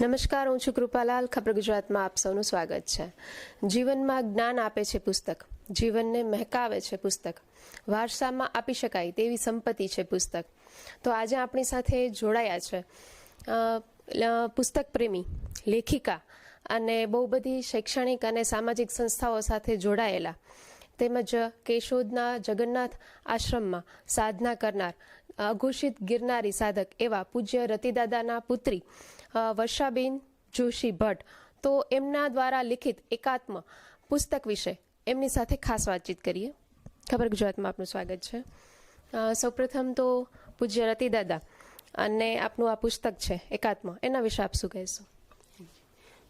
નમસ્કાર, હું છું કૃપાલાલ. ખબર ગુજરાતમાં આપ સૌનું સ્વાગત છે. જીવનમાં જ્ઞાન આપે છે પુસ્તક. જીવનને મહેકાવે છે પુસ્તક. વારસામાં આપી શકાય તેવી સંપત્તિ છે પુસ્તક. તો આજે આપણી સાથે જોડાયા છે પુસ્તક પ્રેમી, લેખિકા અને બહુ બધી શૈક્ષણિક અને સામાજિક સંસ્થાઓ સાથે જોડાયેલા તેમજ કેશોદના જગન્નાથ આશ્રમમાં સાધના કરનાર અઘોષિત ગિરનારી સાધક એવા પૂજ્ય રતિદાદાના પુત્રી વર્ષાબેન જોશી ભટ્ટ. તો એમના દ્વારા લિખિત એકાત્મ પુસ્તક વિશે એમની સાથે ખાસ વાતચીત કરીએ. ખબર ગુજરાતમાં આપનું સ્વાગત છે. સૌપ્રથમ તો પૂજ્ય રતિદાદા અને આપનું આ પુસ્તક છે, એકાત્મ. એના વિશે આપ શું કહેશો?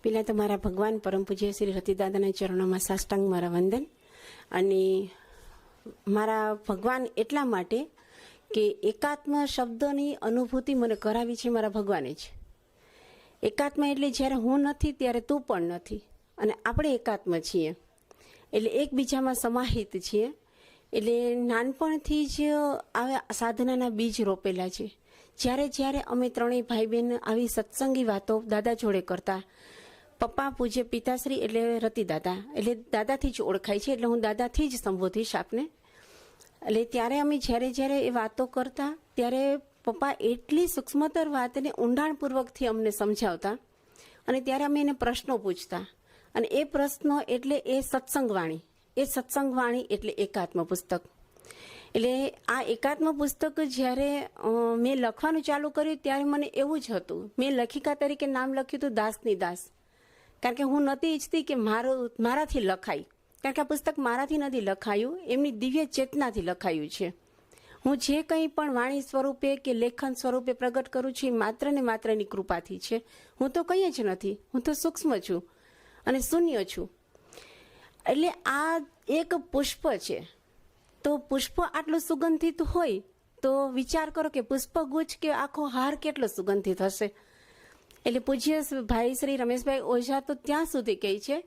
પહેલાં તો મારા ભગવાન પરમ પૂજ્ય શ્રી રતિદાદાના ચરણોમાં સાષ્ટાંગ મારા વંદન અને મારા ભગવાન એટલા માટે કે એકાત્મ શબ્દની અનુભૂતિ મને કરાવી છે મારા ભગવાને જ એકાત્મ એટલે જ્યારે હું નથી, ત્યારે તું પણ નથી. અને આપણે એકાત્મ છીએ. એટલે એકબીજામાં સમાહિત છીએ. એટલે નાનપણથી જ આવા સાધનાના બીજ રોપેલા છે. જ્યારે જ્યારે અમે ત્રણેય ભાઈ બહેન આવી સત્સંગી વાતો દાદા જોડે કરતા. પપ્પા પૂજ્ય પિતાશ્રી એટલે રતિ દાદા એટલે દાદાથી જ ઓળખાય છે. એટલે હું દાદાથી જ સંબોધીશ આપને. એટલે ત્યારે અમે જ્યારે જ્યારે એ વાતો કરતા, ત્યારે પપ્પા એટલી સૂક્ષ્મતર વાતને ઊંડાણપૂર્વકથી અમને સમજાવતા અને ત્યારે અમે એને પ્રશ્નો પૂછતા. અને એ પ્રશ્નો એટલે એ સત્સંગવાણી. એ સત્સંગવાણી એટલે એકાત્મ પુસ્તક. એટલે આ એકાત્મ પુસ્તક જ્યારે મેં લખવાનું ચાલુ કર્યું ત્યારે મને એવું જ હતું. મેં લખિકા તરીકે નામ લખ્યું હતું દાસની દાસ. કારણ કે હું નહોતી ઈચ્છતી કે મારું, મારાથી લખાય. કારણ કે આ પુસ્તક મારાથી નથી લખાયું, એમની દિવ્ય ચેતનાથી લખાયું છે. હું જે કંઈ પણ વાણી સ્વરૂપે કે લેખન સ્વરૂપે પ્રગટ કરું છું, એ માત્ર ને માત્ર એની કૃપાથી છે. હું તો કંઈ જ નથી, હું તો સૂક્ષ્મ છું અને શૂન્ય છું. એટલે આ એક પુષ્પ છે. તો પુષ્પ આટલું સુગંધિત હોય, તો વિચાર કરો કે પુષ્પગુચ્છ કે આખો હાર કેટલો સુગંધિત હશે? એટલે પૂજ્ય ભાઈ શ્રી રમેશભાઈ ઓઝા તો ત્યાં સુધી કહે છે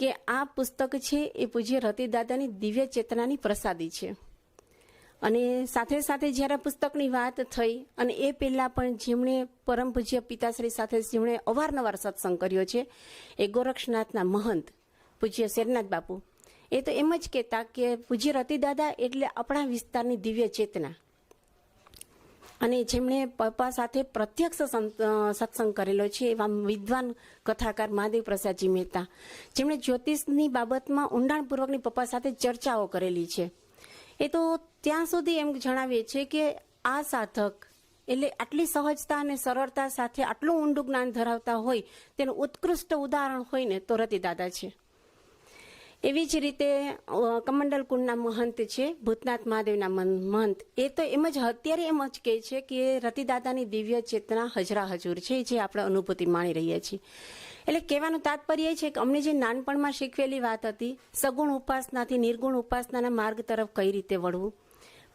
કે આ પુસ્તક છે એ પૂજ્ય રતિદાદાની દિવ્ય ચેતનાની પ્રસાદી છે. અને સાથે સાથે જ્યારે પુસ્તકની વાત થઈ અને એ પહેલાં પણ જેમણે પરમ પૂજ્ય પિતાશ્રી સાથે જેમણે અવારનવાર સત્સંગ કર્યો છે, એ ગોરક્ષનાથના મહંત પૂજ્ય શેરનાથ બાપુ, એ તો એમ જ કહેતા કે પૂજ્ય રતિદાદા એટલે આપણા વિસ્તારની દિવ્ય ચેતના. અને જેમણે પપ્પા સાથે પ્રત્યક્ષ સત્સંગ કરેલો છે એવા વિદ્વાન કથાકાર મહાદેવ પ્રસાદજી મહેતા. જેમણે જ્યોતિષની બાબતમાં ઊંડાણપૂર્વકની પપ્પા સાથે ચર્ચાઓ કરેલી છે. એ તો ત્યાં સુધી એમ જણાવીએ છે કે આ સાધક એટલે આટલી સહજતા અને સરળતા સાથે આટલું ઊંડું જ્ઞાન ધરાવતા હોય, તેનું ઉત્કૃષ્ટ ઉદાહરણ હોય ને તો રતિદાદા છે. એવી જ રીતે કમંડલ કુંડના મહંત છે, ભૂતનાથ મહાદેવના મહંત. એ તો એમ જ, અત્યારે એમ જ કહે છે કે રતિદાદાની દિવ્ય ચેતના હજરા હજુર છે, જે આપણે અનુભૂતિ માણી રહ્યા છીએ. એટલે કહેવાનું તાત્પર્ય છે કે અમને જે નાનપણમાં શીખવેલી વાત હતી, સગુણ ઉપાસનાથી નિર્ગુણ ઉપાસનાના માર્ગ તરફ કઈ રીતે વળવું?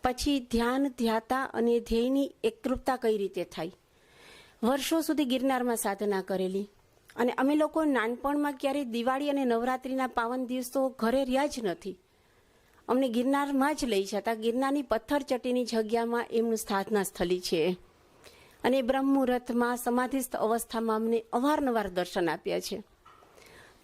પછી ધ્યાન, ધ્યાતા અને ધ્યેયની એકરૂપતા કઈ રીતે થાય? વર્ષો સુધી ગિરનારમાં સાધના કરેલી અને અમે લોકો નાનપણમાં ક્યારેય દિવાળી અને નવરાત્રિના પાવન દિવસો ઘરે રહ્યા જ નથી. અમને ગિરનારમાં જ લઈ જતા, ગિરનારની પથ્થર ચટીની જગ્યામાં એમનું સ્થાપના સ્થલી છે. અને બ્રહ્મ મુહૂર્તમાં સમાધિસ્થ અવસ્થામાં અમને અવારનવાર દર્શન આપ્યા છે.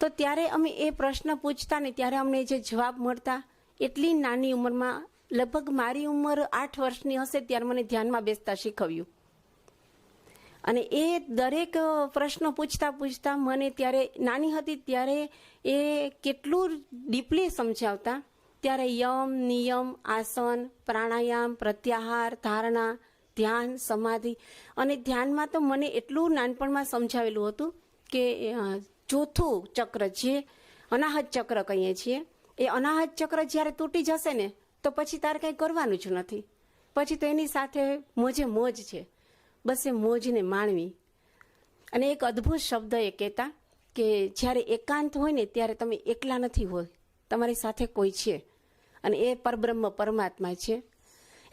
તો ત્યારે અમે એ પ્રશ્ન પૂછતા ને ત્યારે અમને જે જવાબ મળતા, એટલી નાની ઉંમરમાં, લગભગ મારી ઉંમર આઠ વર્ષની હશે, ત્યારે મને ધ્યાનમાં બેસતા શીખવ્યું. અને એ દરેક પ્રશ્નો પૂછતા પૂછતા મને ત્યારે, નાની હતી ત્યારે એ કેટલું ડીપલી સમજાવતા. ત્યારે યમ, નિયમ, આસન, પ્રાણાયામ, પ્રત્યાહાર, ધારણા, ધ્યાન, સમાધિ. અને ધ્યાનમાં તો મને એટલું નાનપણમાં સમજાવેલું હતું કે ચોથું ચક્ર જે અનાહત ચક્ર કહીએ છીએ, એ અનાહત ચક્ર જ્યારે તૂટી જશે ને, તો પછી તારે કંઈ કરવાનું જ નથી. પછી તો એની સાથે મોજે મોજ છે. બસ એ મોજને માણવી. અને એક અદ્ભુત શબ્દ એ કહેતા કે જ્યારે એકાંત હોય ને ત્યારે તમે એકલા નથી હોય તમારી સાથે કોઈ છે. અને એ પરબ્રહ્મ પરમાત્મા છે.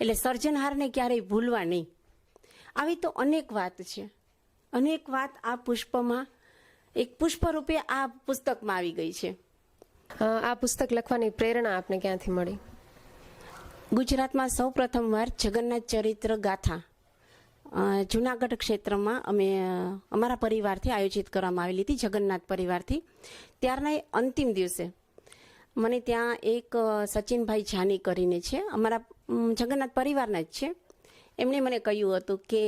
એટલે સર્જનહારને ક્યારેય ભૂલવા નહીં. આવી તો અનેક વાત છે. અનેક વાત આ પુષ્પમાં એક પુષ્પ રૂપે આ પુસ્તકમાં આવી ગઈ છે. આ પુસ્તક લખવાની પ્રેરણા આપને ક્યાંથી મળી? ગુજરાતમાં સૌ પ્રથમવાર જગન્નાથ ચરિત્ર ગાથા. જુનાગઢ ક્ષેત્રમાં અમે અમારા પરિવારથી આયોજિત કરવામાં આવેલી હતી, જગન્નાથ પરિવારથી. ત્યારના એ અંતિમ દિવસે મને ત્યાં એક સચિનભાઈ જાની કરીને છે. અમારા જગન્નાથ પરિવારના જ છે. એમણે મને કહ્યું હતું કે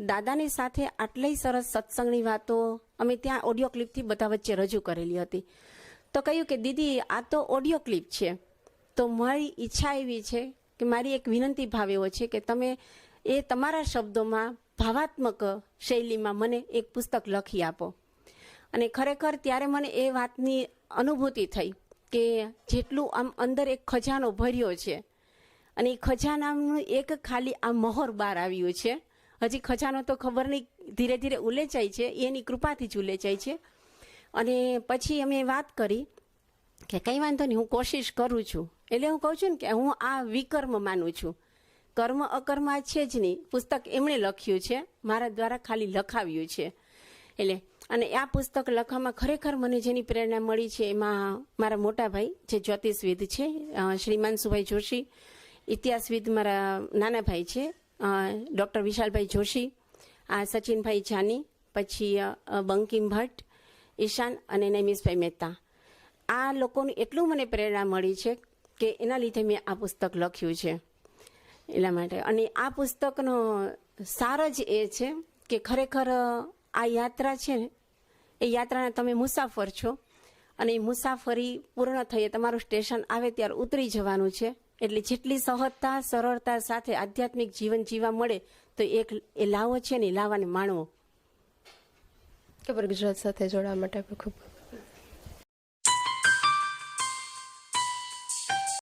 દાદાની સાથે આટલી સરસ સત્સંગની વાતો અમે ત્યાં ઓડિયો ક્લિપથી બધા વચ્ચે રજૂ કરેલી હતી. તો કહ્યું કે, દીદી, આ તો ઓડિયો ક્લિપ છે. તો મારી ઈચ્છા એવી છે કે મારી એક વિનંતી ભાવ એવો છે કે તમે એ તમારા શબ્દોમાં ભાવાત્મક શૈલીમાં મને એક પુસ્તક લખી આપો. અને ખરેખર ત્યારે મને એ વાતની અનુભૂતિ થઈ કે જેટલું આમ અંદર એક ખજાનો ભર્યો છે અને એ ખજાનાનું એક ખાલી આ મહોર બહાર આવ્યું છે. હજી ખજાનો તો ખબર નહીં, ધીરે ધીરે ઉલેચાય છે, એની કૃપાથી જ ઉલેચાય છે. અને પછી અમે વાત કરી કે કંઈ વાંધો નહીં, હું કોશિશ કરું છું. એટલે હું કહું છું ને કે હું આ વિકર્મ માનું છું. કર્મ અકર્મ છે જ નહીં. પુસ્તક એમણે લખ્યું છે, મારા દ્વારા ખાલી લખાવ્યું છે. એટલે, અને આ પુસ્તક લખવામાં ખરેખર મને જેની પ્રેરણા મળી છે, એમાં મારા મોટા ભાઈ, જે જ્યોતિષવિદ છે શ્રી માનસુભાઈ જોશી ઇતિહાસવિદ મારા નાના ભાઈ છે ડૉક્ટર વિશાલભાઈ જોશી, આ સચિનભાઈ જાની, પછી બંકિમ ભટ્ટ, ઈશાન અને નૈમિષભાઈ મહેતા. આ લોકોનું એટલું મને પ્રેરણા મળી છે કે એના લીધે મેં આ પુસ્તક લખ્યું છે. એટલા માટે. અને આ પુસ્તકનો સાર જ એ છે કે ખરેખર આ યાત્રા છે ને, એ યાત્રાના તમે મુસાફર છો અને એ મુસાફરી પૂર્ણ થઈએ તમારું સ્ટેશન આવે ત્યારે ઉતરી જવાનું છે. એટલે જેટલી સહજતા, સરળતા સાથે આધ્યાત્મિક જીવન જીવવા મળે, તો એક એ લાવો છે ને, એ લાવાને માણવો. ખબર ગુજરાત સાથે જોડાવા માટે ખૂબ ખૂબ